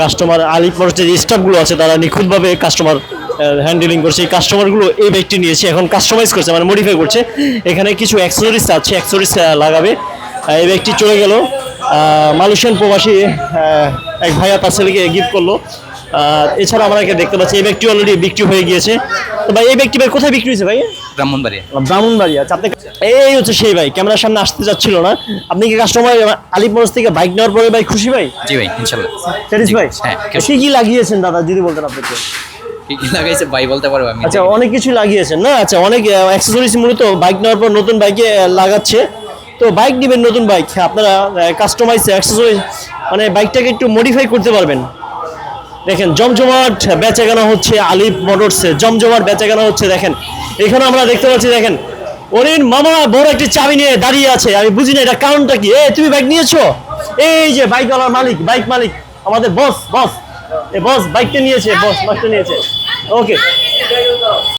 Customer মোটরসের যে স্টাফগুলো আছে, তারা নিখুঁতভাবে কাস্টমার হ্যান্ডেলিং করছে। এই কাস্টমারগুলো এই ব্যাগটি নিয়েছে, এখন কাস্টমাইজ করছে মানে মডিফাই করছে। এখানে কিছু অ্যাক্সেসরিজ আছে অ্যাক্সেসরিজ লাগাবে। এই ব্যাগটি চলে গেল। মালয়েশিয়ান প্রবাসী এক ভাইয়া তার ছেলেকে গিফট করল। এছাড়া আমরা দেখতে পাচ্ছি এই ব্যক্তি অলরেডি বিক্রি হয়ে গিয়েছে। তো ভাই এই ব্যক্তি ভাই কোথায় বিক্রি হয়েছে ভাই ব্রাহ্মণবাড়িয়া। ব্রাহ্মণবাড়ি আচ্ছা আপনি এই হচ্ছে সেই ভাই ক্যামেরার সামনে আসতে যাচ্ছিল না। আপনি কি কাস্টমার আলিপ থেকে বাইক নেওয়ার পরে ভাই খুশি ভাই? জি ভাই ইনশাল্লাহ। স্যাটিসফাই হ্যাঁ, কি কি লাগিয়েছেন দাদা যদি বলতেন আপনাকে? কি কি লাগাইছে ভাই বলতে পারব আমি। আচ্ছা অনেক কিছু লাগিয়েছেন না? আচ্ছা অনেক অ্যাক্সেসরিজ মূলত বাইক নেওয়ার পর নতুন বাইকে লাগাচ্ছে। তো বাইক নেবেন নতুন বাইক আপনারা কাস্টমাইজ অ্যাক্সেসরিজ মানে বাইকটাকে একটু মডিফাই করতে পারবেন। দেখেন, জমজমাট বেচা বেচাকেনা হচ্ছে আলিফ মোটরসে। জমজমাট বেচা বেচাকেনা হচ্ছে, দেখেন, এখানে আমরা দেখতে পাচ্ছি, দেখেন, অরিন মামা বড় একটি চাবি নিয়ে দাঁড়িয়ে আছে। আমি বুঝি না, এটা কারণটা কি? এ তুমি বাইক নিয়েছো? এই যে বাইক বাইকওয়ালার মালিক বাইক মালিক, আমাদের বস বস এ বস বাইকটা নিয়েছে বস বাইকটা নিয়েছে। ওকে